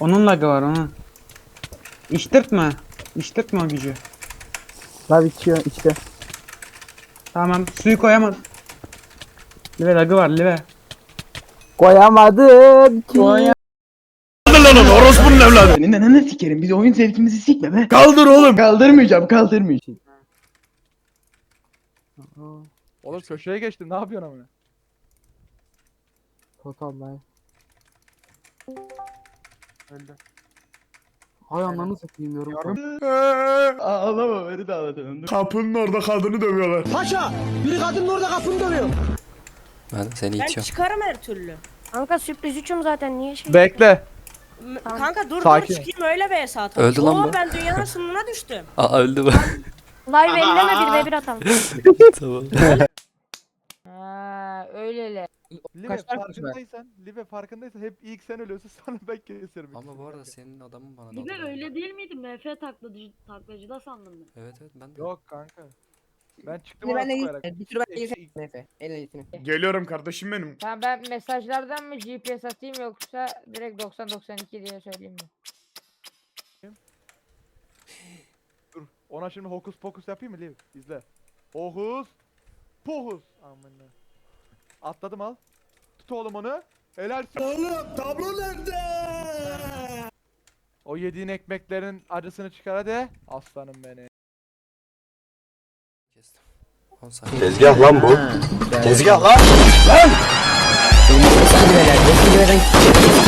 Onun lagı var onun. İştirtme. İştirtme o gücü. Lav içiyor işte. Tamam suyu koyamaz. Live lagı var live. Koyamadım ki. Senin ananı sikerim. Biz oyun zevkimizi sikme be. Kaldır oğlum. Kaldırmayacağım kaldırmayacağım. Oğlum köşeye geçtim ne yapıyorsun amına? Total life. Öldü. Hay ananı satayım yorum. Ağlama beni de ağlatın. Dur. Kapının orada kadını dövüyorlar. Ben seni Ben itiyorum. çıkarım her türlü. Kanka sürpriz üçüm zaten niye şey? Bekle. M-. Kanka dur Sakin. dur çıkayım öyle be atalım. Öldü lan bu. ben dünyanın sınırına düştüm. Aa öldü mü? Live elleme bir ve bir atalım. tamam. Ha öylele. Live Kaçlar be? farkındaysan, Live farkındaysan hep ilk sen ölüyorsun sonra ben keserim. Ama bu arada senin adamın bana Libe daldı. öyle değil miydi? MF taklacı, taklacıda sandım ben. Evet evet ben de. Yok kanka. Ben çıktım Bir ben de koyarak. bir sürü ben de Eksi- Efe. El eğitimi. Geliyorum kardeşim benim. Tamam ben mesajlardan mı GPS atayım yoksa direkt 90-92 diye söyleyeyim mi? Dur. Ona şimdi hokus pokus yapayım mı Liv? İzle. Hokus pokus. Amına. Atladım al. Tut oğlum onu. Helal. Oğlum tablo nerede? O yediğin ekmeklerin acısını çıkar hadi. Aslanım beni. Kestim. 10 saniye. Tezgah lan bu. Tezgah lan. Eski beden